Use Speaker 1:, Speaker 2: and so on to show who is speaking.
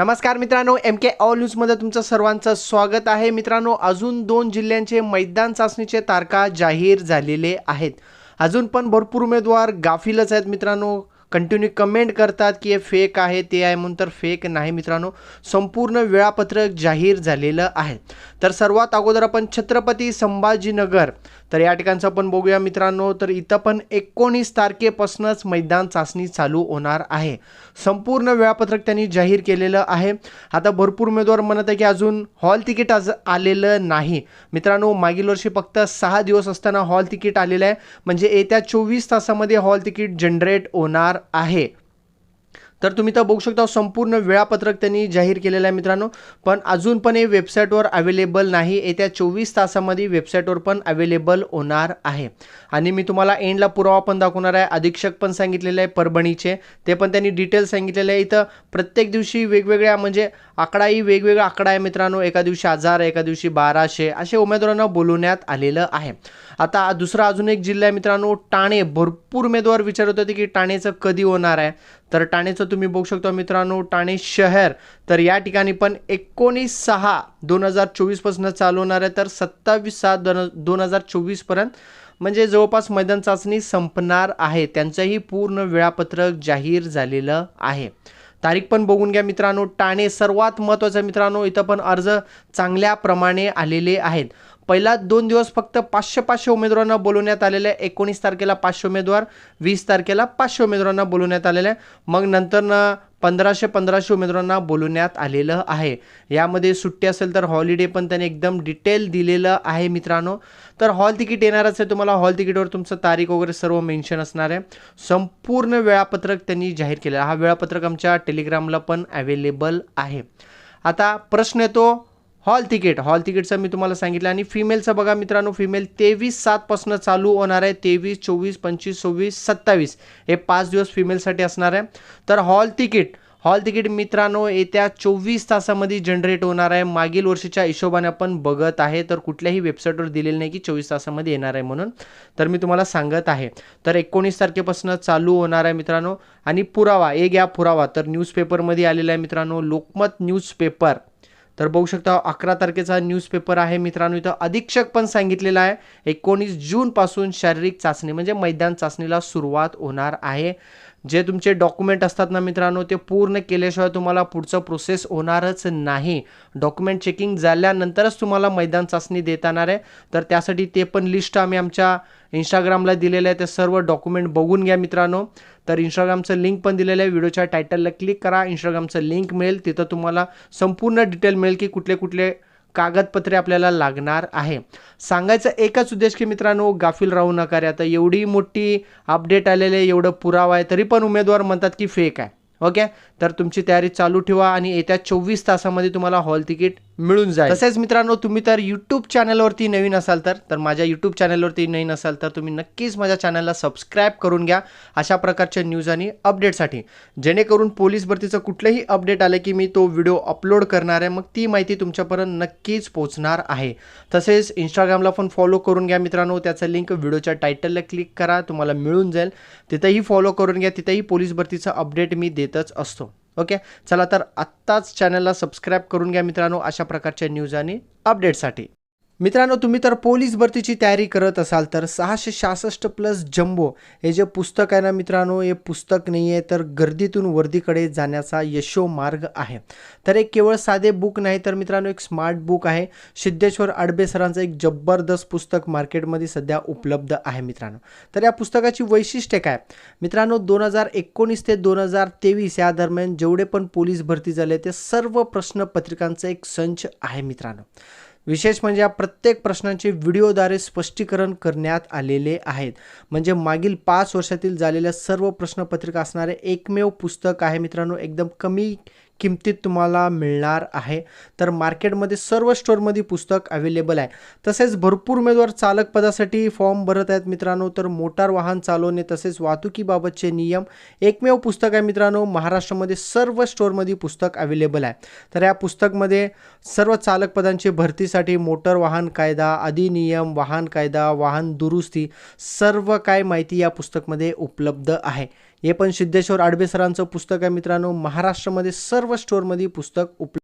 Speaker 1: नमस्कार मित्रांनो एम के ऑल न्यूजमध्ये तुमचं सर्वांचं स्वागत आहे. मित्रांनो अजून दोन जिल्ह्यांचे मैदान चाचणीचे तारखा जाहीर झालेले आहेत. अजून पण भरपूर उमेदवार गाफीलच आहेत मित्रांनो. कंटिन्यू कमेंट करतात की हे फेक आहे ते आहे म्हणून तर फेक नाही मित्रांनो. संपूर्ण वेळापत्रक जाहीर झालेलं आहे. तर सर्वात अगोदर आपण छत्रपती संभाजीनगर तर या ठिकाणचं आपण बघूया मित्रांनो. तर इथं पण एकोणीस तारखेपासूनच मैदान चाचणी चालू होणार आहे. संपूर्ण वेळापत्रक त्यांनी जाहीर केलेलं आहे. आता भरपूर उमेदवार म्हणत आहे की अजून हॉल तिकीट आज आलेलं नाही. मित्रांनो मागील वर्षी फक्त सहा दिवस असताना हॉल तिकीट आलेलं आहे. म्हणजे येत्या चोवीस तासामध्ये हॉल तिकीट जनरेट होणार आहे. तर तुम्ही तर बघू शकता संपूर्ण वेळापत्रक त्यांनी जाहीर केलेलं आहे मित्रांनो. पण अजून पण हे वेबसाईटवर अवेलेबल नाही. येत्या चोवीस तासामध्ये वेबसाईटवर पण अवेलेबल होणार आहे. आणि मी तुम्हाला एंडला पुरावा पण दाखवणार आहे. अधीक्षक पण सांगितलेले आहे परभणीचे. ते पण त्यांनी डिटेल सांगितलेले आहे. इथं प्रत्येक दिवशी वेगवेगळ्या म्हणजे आकडाही वेगवेगळा आकडा आहे मित्रांनो. एका दिवशी हजार एका दिवशी बाराशे असे उमेदवारांना बोलवण्यात आलेलं आहे. आता दुसरा अजून एक जिल्हा आहे मित्रांनो ठाणे. भरपूर उमेदवार विचारत होते की ठाणेचं कधी होणार आहे. तर ठाणेचं तुम्ही बघू शकता मित्रांनो ठाणे शहर. तर या ठिकाणी पण एकोणीस सहा दोन हजार चोवीसपासून चालू होणार आहे. तर सत्तावीस सात दोन दोन हजार चोवीसपर्यंत म्हणजे जवळपास मैदान चाचणी संपणार आहे. त्यांचंही पूर्ण वेळापत्रक जाहीर झालेलं आहे. तारीख पण बघून घ्या मित्रांनो ठाणे सर्वात महत्त्वाचं मित्रांनो. इथं पण अर्ज चांगल्या प्रमाणे आलेले आहेत. पहिला दोन दिवस फक्त पाचशे पाचशे उमेदवारांना बोलवण्यात आलेलं आहे. एकोणीस तारखेला पाचशे उमेदवार वीस तारखेला पाचशे उमेदवारांना बोलवण्यात आलेलं आहे. मग नंतरनं पंधराशे पंधराशे उमेदवारांना बोलवण्यात आलेलं आहे. यामध्ये सुट्टी असेल तर हॉलिडे पण त्याने एकदम डिटेल दिलेलं आहे मित्रांनो. तर हॉल तिकीट येणारच आहे. तुम्हाला हॉल तिकीटवर तुमचं तारीख वगैरे सर्व मेन्शन असणार आहे. संपूर्ण वेळापत्रक त्यांनी जाहीर केलेलं हा वेळापत्रक आमच्या टेलिग्रामला पण अवेलेबल आहे. आता प्रश्न येतो हॉल तिकीट हॉल तिकीटचं मी तुम्हाला सांगितलं आणि फिमेलचं बघा मित्रांनो फिमेल तेवीस सातपासून चालू होणार आहे. तेवीस चोवीस पंचवीस सव्वीस सत्तावीस. हे पाच दिवस फिमेलसाठी असणार आहे. तर हॉल तिकीट हॉल तिकीट मित्रांनो येत्या चोवीस तासामध्ये जनरेट होणार आहे. मागील वर्षीच्या हिशोबाने आपण बघत आहे. तर कुठल्याही वेबसाईटवर दिलेलं नाही की चोवीस तासामध्ये येणार आहे म्हणून. तर मी तुम्हाला सांगत आहे. तर एकोणीस तारखेपासून चालू होणार आहे मित्रांनो. आणि पुरावा एक या पुरावा. तर न्यूजपेपरमध्ये आलेला आहे मित्रांनो लोकमत न्यूजपेपर तर बघू शकता अकरा तारखेचा न्यूजपेपर आहे. मित्रांनो इथं अधीक्षक पण सांगितलेला आहे. एकोणीस जूनपासून शारीरिक चाचणी म्हणजे मैदान चाचणीला सुरुवात होणार आहे. जे तुमचे डॉक्युमेंट असतात ना मित्रांनो ते पूर्ण केल्याशिवाय तुम्हाला पुढचं प्रोसेस होणारच नाही. डॉक्युमेंट चेकिंग झाल्यानंतरच तुम्हाला मैदान चाचणी देत येणार आहे. तर त्यासाठी ते पण लिस्ट आम्ही आमच्या इंस्टाग्रामला दिलेलं आहे. ते सर्व डॉक्युमेंट बघून घ्या मित्रांनो. तर इंस्टाग्रामचं लिंक पण दिलेलं आहे. व्हिडिओच्या टायटलला क्लिक करा. इंस्टाग्रामचं लिंक मिळेल. तिथं तुम्हाला संपूर्ण डिटेल मिळेल की कुठले कुठले कागदपत्रे आपल्याला लागणार आहे. सांगायचं एकच उद्देश की मित्रांनो गाफील राहू नका रे. आता एवढी मोठी अपडेट आलेले आहे एवढं पुरावा आहे तरी पण उमेदवार म्हणतात की फेक आहे. ओके तर तुमची तयारी चालू ठेवा आणि येत्या चोवीस तासामध्ये तुम्हाला हॉल तिकीट मिळून जाईल. तसेच मित्रांनो तुम्ही तर यूट्यूब चॅनलवरती नवीन असाल तर तर माझ्या यूट्यूब चॅनलवरती नवीन असाल तर तुम्ही नक्कीच माझ्या चॅनलला सबस्क्राईब करून घ्या अशा प्रकारच्या न्यूज आणि अपडेटसाठी जेणेकरून पोलीस भरतीचं कुठलंही अपडेट आलं की मी तो व्हिडिओ अपलोड करणार आहे मग ती माहिती तुमच्यापर्यंत नक्कीच पोचणार आहे. तसेच इंस्टाग्रामला पण फॉलो करून घ्या मित्रांनो त्याचं लिंक व्हिडिओच्या टायटलला क्लिक करा तुम्हाला मिळून जाईल. तिथंही फॉलो करून घ्या तिथंही पोलीस भरतीचं अपडेट मी देतच असतो. ओके? चला तर आत्ताच चॅनलला सबस्क्राईब करून घ्या मित्रांनो अशा प्रकारच्या न्यूज आणि अपडेटसाठी मित्रांनो तुम्ही तर पोलीस भरतीची तयारी करत असाल तर सहाशे सहासष्ट प्लस जम्बो हे जे पुस्तक आहे ना मित्रांनो हे पुस्तक नाही आहे तर गर्दीतून वर्दीकडे जाण्याचा यशो मार्ग आहे. तर एक केवळ साधे बुक नाही तर मित्रांनो एक स्मार्ट बुक आहे. सिद्धेश्वर आडबे सरांचं एक जबरदस्त पुस्तक मार्केटमध्ये सध्या उपलब्ध आहे मित्रांनो. तर या पुस्तकाची वैशिष्ट्य काय? मित्रांनो दोन हजार एकोणीस ते दोन हजार तेवीस या दरम्यान जेवढे पण पोलीस भरती झाले ते सर्व प्रश्नपत्रिकांचा एक संच आहे मित्रांनो. विशेष म्हणजे या प्रत्येक प्रश्नांचे व्हिडिओद्वारे स्पष्टीकरण करण्यात आलेले आहेत. म्हणजे मागील पाच वर्षातील झालेल्या सर्व प्रश्नपत्रिका असणारे एकमेव पुस्तक आहे मित्रांनो एकदम कमी किमतीत तुम्हाला मिळणार आहे. तर मार्केटमध्ये सर्व स्टोअरमध्ये पुस्तक अवेलेबल आहे. तसेच भरपूर उमेदवार चालक पदासाठी फॉर्म भरत आहेत मित्रांनो. तर मोटार वाहन चालवणे तसेच वाहतुकीबाबतचे नियम एकमेव पुस्तक आहे मित्रांनो. महाराष्ट्रामध्ये सर्व स्टोअरमध्ये पुस्तक अवेलेबल आहे. तर या पुस्तकमध्ये सर्व चालक पदांची भरतीसाठी मोटर वाहन कायदा अधिनियम वाहन कायदा वाहन दुरुस्ती सर्व काय माहिती या पुस्तकमध्ये उपलब्ध आहे. हे पण सिद्धेश्वर आडबेसरांचं पुस्तक आहे मित्रांनो. महाराष्ट्रामध्ये सर्व स्टोअरमध्ये पुस्तक उपलब्ध